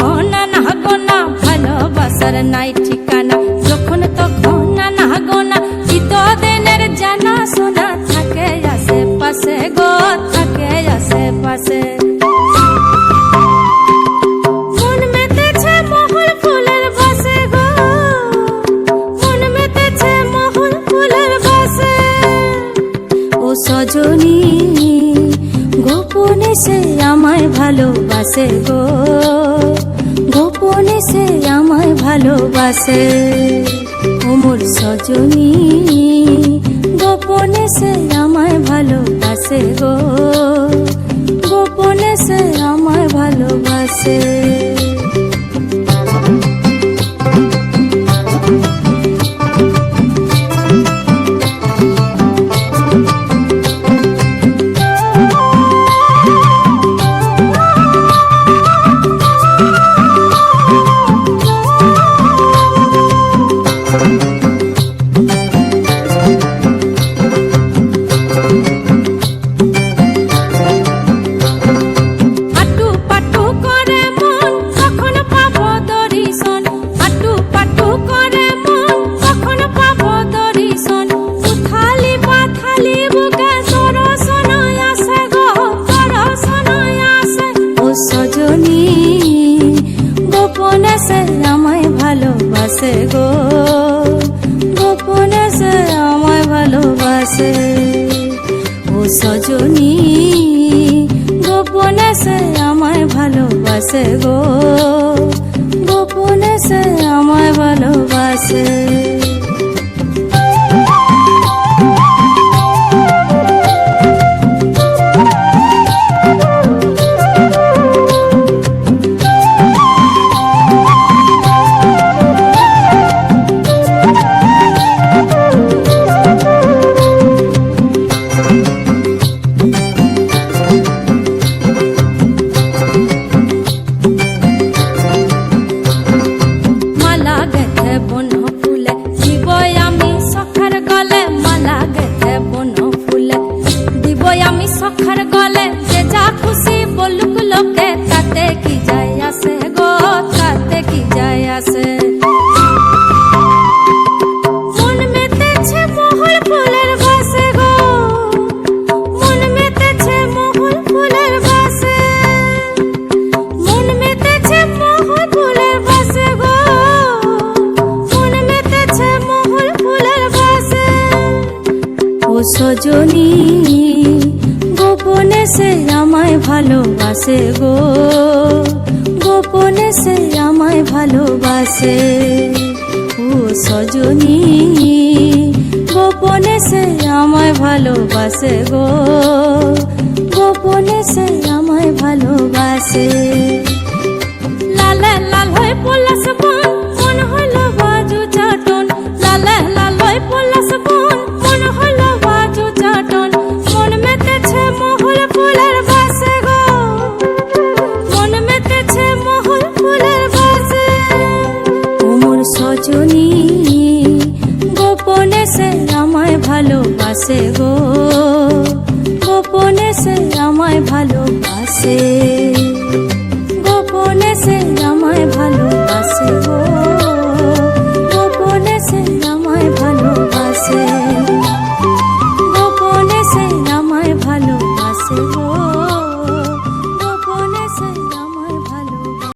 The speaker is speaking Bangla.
তখন না গোনা ভালোবাসার নাই ঠিকানা। যখন তখন না গোনা চিতদিনের জানা শোনা থাকে আশেপাশে গো, থাকে আশেপাশে সজনী, গোপনে সে আমায় ভালোবাসে গো। গোপনে সে আমায় ভালোবাসে। ওমর সজনী ভালোবাসে গো আমি সখার গলে। আমায় ভালোবাসে গো। গোপনে সে আমায় ভালোবাসে। ও সজনী, গোপনে সে আমায় ভালোবাসে গো। গোপনে সে আমায় ভালোবাসে। লাল লাল হয়ে পলাশ ভালোবাসে